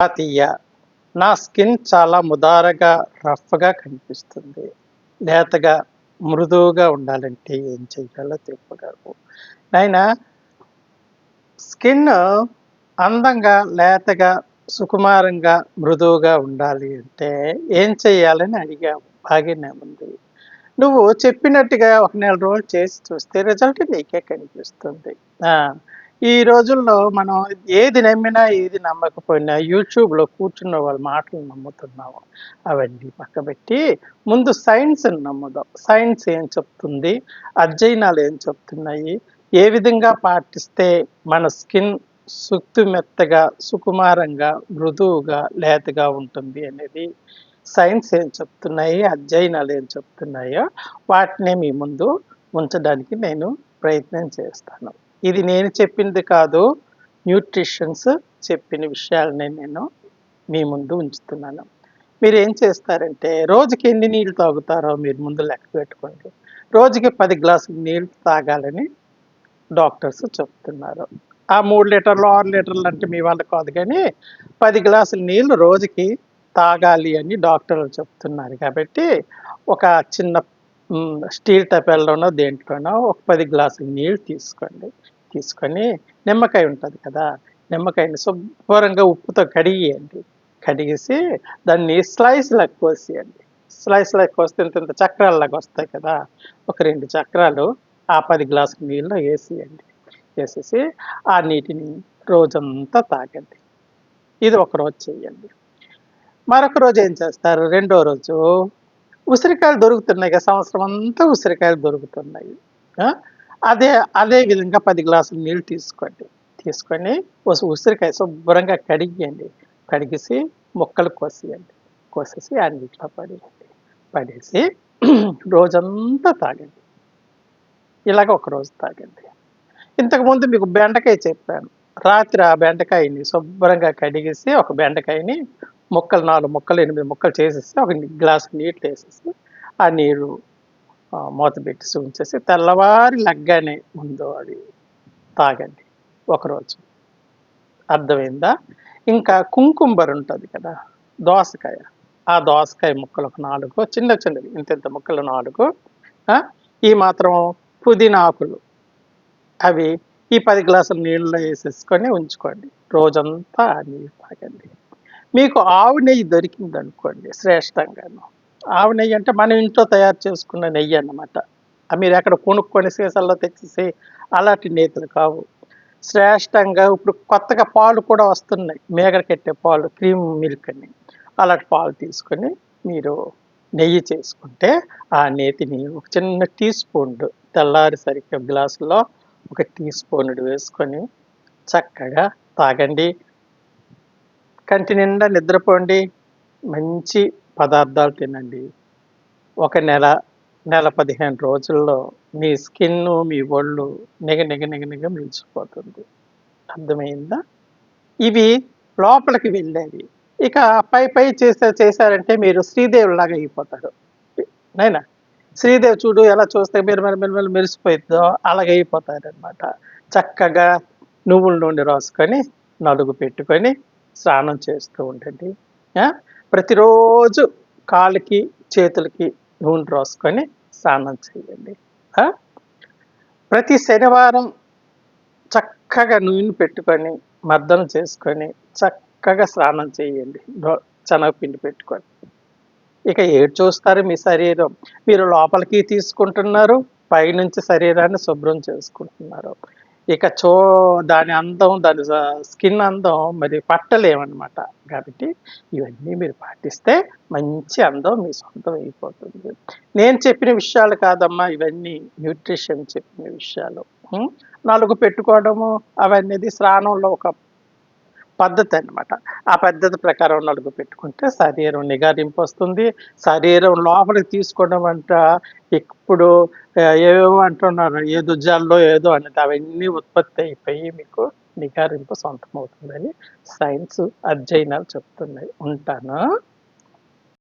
తీయ నా స్కిన్ చాలా ముదారగా రఫ్గా కనిపిస్తుంది. లేతగా మృదువుగా ఉండాలంటే ఏం చేయాలో చెప్పగలరు నాయన స్కిన్ అందంగా లేతగా సుకుమారంగా మృదువుగా ఉండాలి అంటే ఏం చేయాలని అడిగావు? బాగానే ఉంది నువ్వు చెప్పినట్టుగా ఒక నెల రోజులు చేసి చూస్తే రిజల్ట్ నీకే కనిపిస్తుంది. ఈ రోజుల్లో మనం ఏది నమ్మినా ఏది నమ్మకపోయినా యూట్యూబ్లో కూర్చున్న వాళ్ళ మాటలు నమ్ముతున్నాము. అవన్నీ పక్కబెట్టి ముందు సైన్స్ నమ్ముదాం. సైన్స్ ఏం చెప్తుంది? అధ్యయనాలు ఏం చెప్తున్నాయి? ఏ విధంగా పాటిస్తే మన స్కిన్ సుక్తి మెత్తగా సుకుమారంగా మృదువుగా లేతగా ఉంటుంది అనేది సైన్స్ ఏం చెప్తున్నాయి? అధ్యయనాలు ఏం చెప్తున్నాయో వాటిని మీ ముందు ఉంచడానికి నేను ప్రయత్నం చేస్తాను. ఇది నేను చెప్పింది కాదు. న్యూట్రిషన్స్ చెప్పిన విషయాలని నేను మీ ముందు ఉంచుతున్నాను. మీరు ఏం చేస్తారంటే రోజుకి ఎన్ని నీళ్ళు తాగుతారో మీరు ముందు లెక్క పెట్టుకోండి. రోజుకి పది గ్లాసులు నీళ్ళు తాగాలని డాక్టర్స్ చెప్తున్నారు. ఆ మూడు లీటర్లు ఆరు లీటర్లు అంటే మీ వాళ్ళ కాదు కానీ పది గ్లాసులు నీళ్ళు రోజుకి తాగాలి అని డాక్టర్లు చెప్తున్నారు. కాబట్టి ఒక చిన్న స్టీల్ టపెల్లోనో దేంట్లోనో ఒక పది గ్లాసులు నీళ్ళు తీసుకోండి. తీసుకొని నిమ్మకాయ ఉంటుంది కదా నిమ్మకాయని శుభ్రంగా ఉప్పుతో కడిగేయండి. కడిగేసి దాన్ని స్లైస్లకు కోసేయండి. స్లైస్లకు కోస్తే ఇంత ఇంత చక్రాల్లాగా వస్తాయి కదా ఒక రెండు చక్రాలు ఆ పది గ్లాసుల నీళ్ళు వేసేయండి. వేసేసి ఆ నీటిని రోజంతా తాగండి. ఇది ఒక రోజు చేయండి. మరొక రోజు ఏం చేస్తారు? రెండో రోజు ఉసిరికాయలు దొరుకుతున్నాయి కదా సంవత్సరం అంతా ఉసిరికాయలు దొరుకుతున్నాయి. అదే అదే విధంగా పది గ్లాసులు నీళ్ళు తీసుకోండి. తీసుకొని ఉసిరికాయ శుభ్రంగా కడిగియండి. కడిగేసి ముక్కలు కోసేయండి. కోసేసి ఆ నీటిలో పడేయండి. పడేసి రోజంతా తాగండి. ఇలాగ ఒక రోజు తాగండి. ఇంతకుముందు మీకు బెండకాయ చెప్పాను. రాత్రి ఆ బెండకాయని శుభ్రంగా కడిగేసి ఒక బెండకాయని మొక్కలు నాలుగు ముక్కలు ఎనిమిది ముక్కలు చేసేసి ఒక గ్లాస్ నీళ్ళు వేసేసి ఆ నీరు మూత పెట్టి ఉంచేసి తెల్లవారి లగ్గానే ముందు అది తాగండి ఒకరోజు. అర్థమైందా? ఇంకా కుంకుంబర్ ఉంటుంది కదా దోసకాయ. ఆ దోసకాయ ముక్కలు ఒక నాలుగు చిన్న చిన్నవి ఇంత ఇంత ముక్కలు నాలుగు ఈ మాత్రం పుదీనా ఆకులు. అవి ఈ పది గ్లాసుల నీళ్ళలో వేసేసుకొని ఉంచుకోండి. రోజంతా ఆ నీళ్ళు తాగండి. మీకు ఆవు నెయ్యి దొరికింది అనుకోండి శ్రేష్టంగాను. ఆవు నెయ్యి అంటే మనం ఇంట్లో తయారు చేసుకున్న నెయ్యి అన్నమాట. మీరు ఎక్కడ కొనుక్కొని సీసాల్లో తెచ్చేసి అలాంటి నేతలు కావు. శ్రేష్టంగా ఇప్పుడు కొత్తగా పాలు కూడా వస్తున్నాయి. మేగడ కట్టే పాలు క్రీమ్ మిల్క్ అని. అలాంటి పాలు తీసుకొని మీరు నెయ్యి చేసుకుంటే ఆ నేతిని ఒక చిన్న టీ స్పూన్ తెల్లారి సరిగ్గా గ్లాసులో ఒక టీ స్పూన్ వేసుకొని చక్కగా తాగండి. కంటి నిండా నిద్రపోండి. మంచి పదార్థాలు తినండి. ఒక నెల నెల పదిహేను రోజుల్లో మీ స్కిన్ మీ ఒళ్ళు నిగ నిగ నిగ నిగ మించిపోతుంది. అర్థమైందా? ఇవి లోపలికి వెళ్ళేవి. ఇక పై పై చేసే చేశారంటే మీరు శ్రీదేవులాగా అయిపోతారు. నైనా? శ్రీదేవి చూడు ఎలా చూస్తే మీరు మరి మీరు మెరిసిపోయిద్దో అలాగే అయిపోతారనమాట చక్కగా నువ్వుల నూనె రాసుకొని నలుగు పెట్టుకొని స్నానం చేస్తూ ఉండండి. ప్రతిరోజు కాళ్ళకి చేతులకి నూనె రాసుకొని స్నానం చేయండి. ప్రతి శనివారం చక్కగా నూనె పెట్టుకొని మర్దన చేసుకొని చక్కగా స్నానం చేయండి. నో- శనగపిండి పెట్టుకొని. ఇక ఏడు చూస్తారు మీ శరీరం. మీరు లోపలికి తీసుకుంటున్నారు పైనుంచి శరీరాన్ని శుభ్రం చేసుకుంటున్నారు. ఇక చో దాని అందం దాని స్కిన్ అందం మరి పట్టలేమన్నమాట. కాబట్టి ఇవన్నీ మీరు పాటిస్తే మంచి అందం మీ సొంతం అయిపోతుంది. నేను చెప్పిన విషయాలు కాదమ్మా ఇవన్నీ న్యూట్రిషన్ చెప్పిన విషయాలు. నాలుగు నలుగు పెట్టుకోవడము అవన్నీ స్నానంలో ఒక పద్ధతి అన్నమాట ఆ పద్ధతి ప్రకారం నలుగు పెట్టుకుంటే శరీరం నిగారింపు వస్తుంది శరీరం లోపలికి తీసుకోవడం అంట ఇప్పుడు ఏవేవో అంటున్నారు ఏ జల్లో ఏదో అనేది అవన్నీ ఉత్పత్తి అయిపోయి మీకు నిగారింపు సొంతం అవుతుందని సైన్స్ అధ్యయనాలు చెప్తున్నాయి. ఉంటాను?